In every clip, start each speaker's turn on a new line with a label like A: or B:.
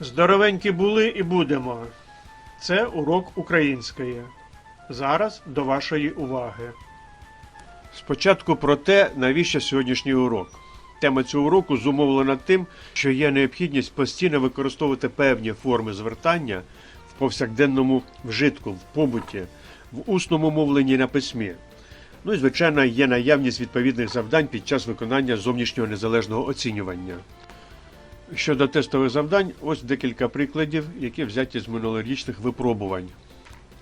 A: Здоровенькі були і будемо. Це урок української. Зараз до вашої уваги. Спочатку про те, навіщо сьогоднішній урок. Тема цього уроку зумовлена тим, що є необхідність постійно використовувати певні форми звертання в повсякденному вжитку, в побуті, в усному мовленні на письмі. Ну і, звичайно, є наявність відповідних завдань під час виконання зовнішнього незалежного оцінювання. Щодо тестових завдань, ось декілька прикладів, які взяті з минулорічних випробувань.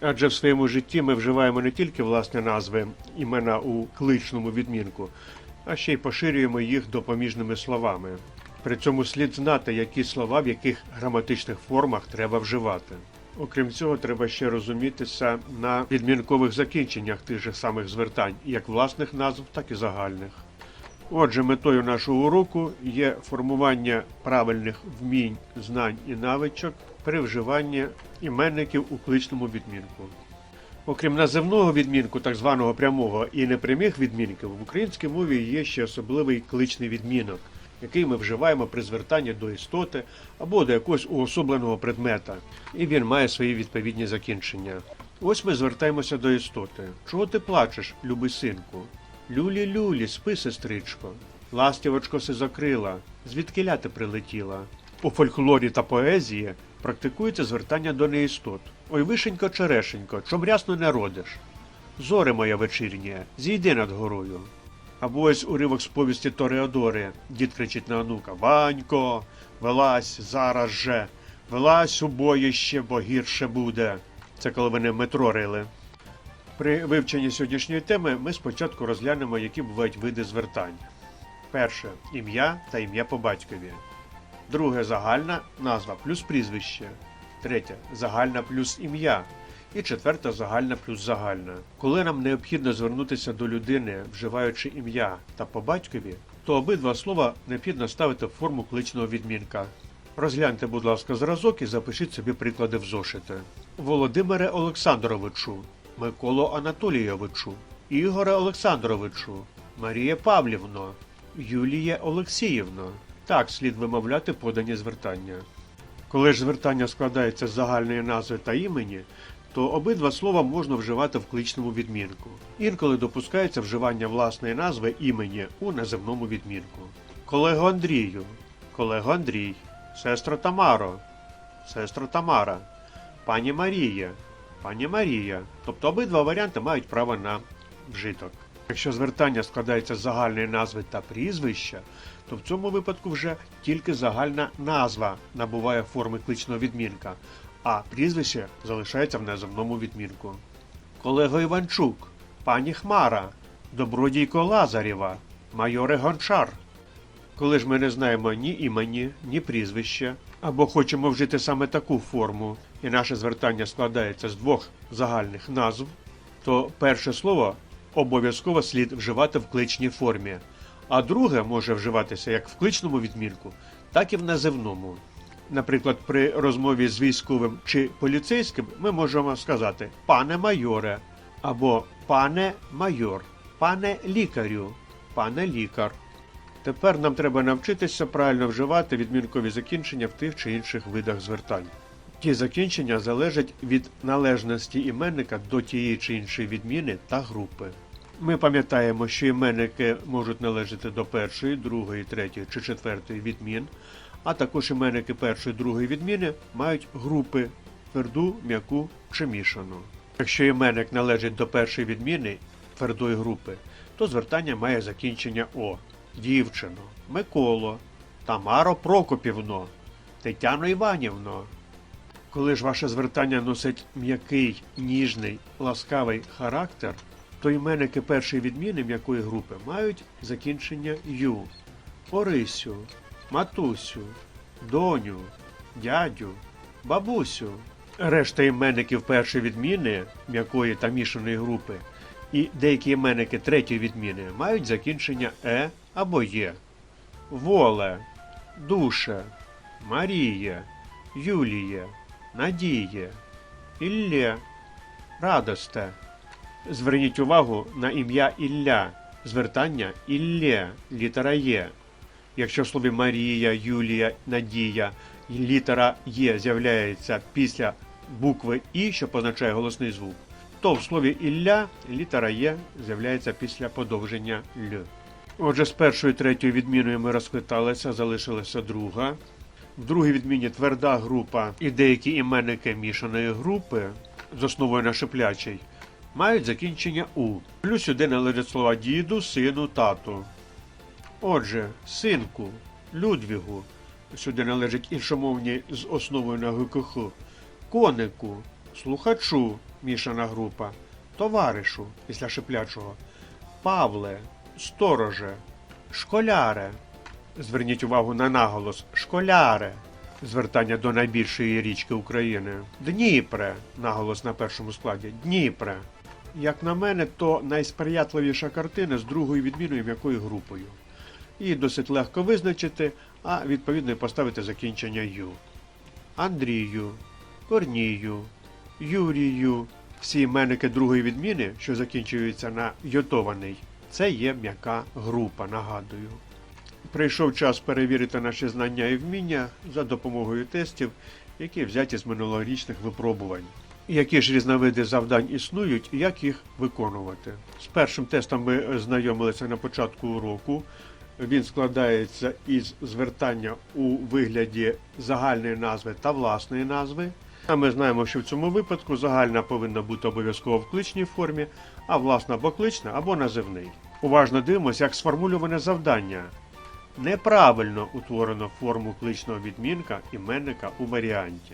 A: Адже в своєму житті ми вживаємо не тільки власні назви, імена у кличному відмінку, а ще й поширюємо їх допоміжними словами. При цьому слід знати, які слова в яких граматичних формах треба вживати. Окрім цього, треба ще розумітися на відмінкових закінченнях тих же самих звертань, як власних назв, так і загальних. Отже, метою нашого уроку є формування правильних вмінь, знань і навичок при вживанні іменників у кличному відмінку. Окрім називного відмінку, так званого прямого і непрямих відмінків, в українській мові є ще особливий кличний відмінок, який ми вживаємо при звертанні до істоти або до якогось уособленого предмета, і він має свої відповідні закінчення. Ось ми звертаємося до істоти. Чого ти плачеш, любий синку? Люлі люлі, спи, сестричко. Ластівочко си закрила, звідкиля ти прилетіла. У фольклорі та поезії практикується звертання до неістот. Ой, вишенько черешенько, чом рясно не родиш? Зоре моя вечірнє, зійди над горою. Або ось уривок з повісті Тореодори. Дід кричить на онука Ванько, вилазь зараз же, вилазь у боїще, бо гірше буде. Це коли вони метро рили. При вивченні сьогоднішньої теми ми спочатку розглянемо, які бувають види звертань. Перше ім'я та ім'я по батькові. Друге загальна назва плюс прізвище. Третє загальна плюс ім'я. І четверте загальна плюс загальна. Коли нам необхідно звернутися до людини, вживаючи ім'я та по батькові, то обидва слова необхідно ставити в форму кличного відмінка. Розгляньте, будь ласка, зразок і запишіть собі приклади в зошити. Володимире Олександровичу, Миколо Анатолійовичу, Ігоре Олександровичу, Марія Павлівно, Юлія Олексіївно. Так слід вимовляти подані звертання. Коли ж звертання складається з загальної назви та імені, то обидва слова можна вживати в кличному відмінку. Інколи допускається вживання власної назви імені у називному відмінку. Колего Андрію, колего Андрій, сестро Тамаро, сестро Тамара, пані Марія, пані Марія. Тобто обидва варіанти мають право на вжиток. Якщо звертання складається з загальної назви та прізвища, то в цьому випадку вже тільки загальна назва набуває форми кличного відмінка, а прізвище залишається в називному відмінку. Колего Іванчук, пані Хмара, добродійко Лазарєва, майоре Гончар. Коли ж ми не знаємо ні імені, ні прізвища, або хочемо вжити саме таку форму, і наше звертання складається з двох загальних назв, то перше слово обов'язково слід вживати в кличній формі, а друге може вживатися як в кличному відмінку, так і в називному. Наприклад, при розмові з військовим чи поліцейським ми можемо сказати пане майоре або пане майор, пане лікарю, пане лікар. Тепер нам треба навчитися правильно вживати відмінкові закінчення в тих чи інших видах звертань. Ті закінчення залежать від належності іменника до тієї чи іншої відміни та групи. Ми пам'ятаємо, що іменники можуть належати до першої, другої, третьої чи четвертої відмін, а також іменники першої, другої відміни мають групи тверду, м'яку чи мішану. Якщо іменник належить до першої відміни твердої групи, то звертання має закінчення О. Дівчино, Миколо, Тамаро Прокопівно, Тетяно Іванівно. Коли ж ваше звертання носить м'який, ніжний, ласкавий характер, то іменники першої відміни м'якої групи мають закінчення ю, Орисю, матусю, доню, дядю, бабусю. Решта іменників першої відміни м'якої та мішаної групи і деякі іменники третьої відміни мають закінчення е або є. Воле, душе, Маріє, Юліє, Надіє, Іллє, Радосте. Зверніть увагу на ім'я Ілля, звертання Іллє, літера Є. Якщо в слові Марія, Юлія, Надія літера Є з'являється після букви І, що позначає голосний звук, то в слові Ілля літера Є з'являється після подовження Л. Отже, з першою третьою відміною ми розхвиталися, залишилася друга. В другій відміні тверда група і деякі іменники мішаної групи з основою на шиплячий мають закінчення У. Плюс сюди належать слова діду, сину, тату. Отже, синку, Людвігу, сюди належать іншомовні з основою на ГКХ, конику, слухачу, мішана група, товаришу після шиплячого, Павле, стороже, школяре. Зверніть увагу на наголос школяре. Звертання до найбільшої річки України. Дніпре. Наголос на першому складі. Дніпре. Як на мене, то найсприятливіша картина з другою відміною м'якою групою. Її досить легко визначити, а відповідно і поставити закінчення Ю. Андрію, Корнію, Юрію. Всі іменники другої відміни, що закінчуються на йотований, це є м'яка група, нагадую. Прийшов час перевірити наші знання і вміння за допомогою тестів, які взяті з минулорічних випробувань. Які ж різновиди завдань існують і як їх виконувати? З першим тестом ми знайомилися на початку уроку. Він складається із звертання у вигляді загальної назви та власної назви. А ми знаємо, що в цьому випадку загальна повинна бути обов'язково в кличній формі, а власна або клична, або називний. Уважно дивимося, як сформульоване завдання. Неправильно утворено форму кличного відмінка іменника у варіанті.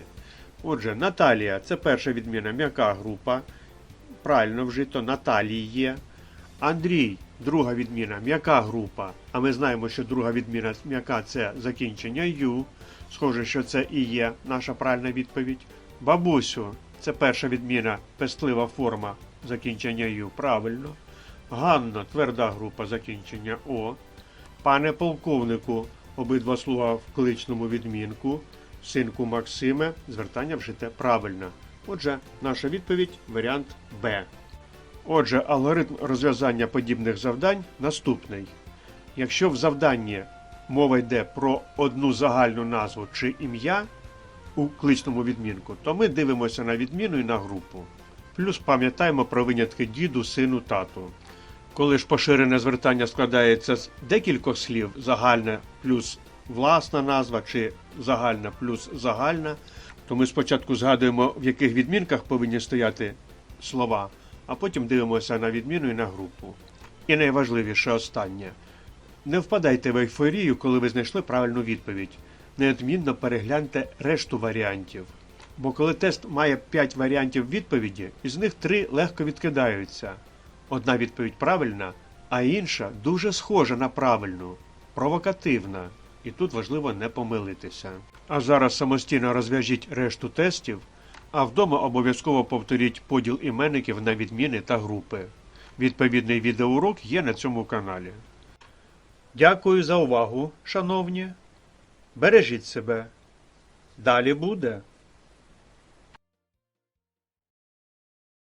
A: Отже, Наталія це перша відміна м'яка група. Правильно вжито Наталії є. Андрій, друга відміна м'яка група. А ми знаємо, що друга відміна м'яка це закінчення Ю. Схоже, що це і є наша правильна відповідь. Бабусю, це перша відміна пестлива форма закінчення Ю. Правильно. Ганна, тверда група закінчення О. Пане полковнику, обидва слова в кличному відмінку. Синку Максиме, звертання вжите правильно. Отже, наша відповідь варіант Б. Отже, алгоритм розв'язання подібних завдань наступний. Якщо в завданні мова йде про одну загальну назву чи ім'я у кличному відмінку, то ми дивимося на відміну і на групу. Плюс пам'ятаємо про винятки діду, сину, тату. Коли ж поширене звертання складається з декількох слів, загальне плюс власна назва чи загальна плюс загальна, то ми спочатку згадуємо, в яких відмінках повинні стояти слова, а потім дивимося на відміну і на групу. І найважливіше останнє. Не впадайте в ейфорію, коли ви знайшли правильну відповідь. Неодмінно перегляньте решту варіантів. Бо коли тест має 5 варіантів відповіді, із них 3 легко відкидаються. Одна відповідь правильна, а інша дуже схожа на правильну, провокативна. І тут важливо не помилитися. А зараз самостійно розв'яжіть решту тестів, а вдома обов'язково повторіть поділ іменників на відміни та групи. Відповідний відеоурок є на цьому каналі. Дякую за увагу, шановні. Бережіть себе. Далі буде.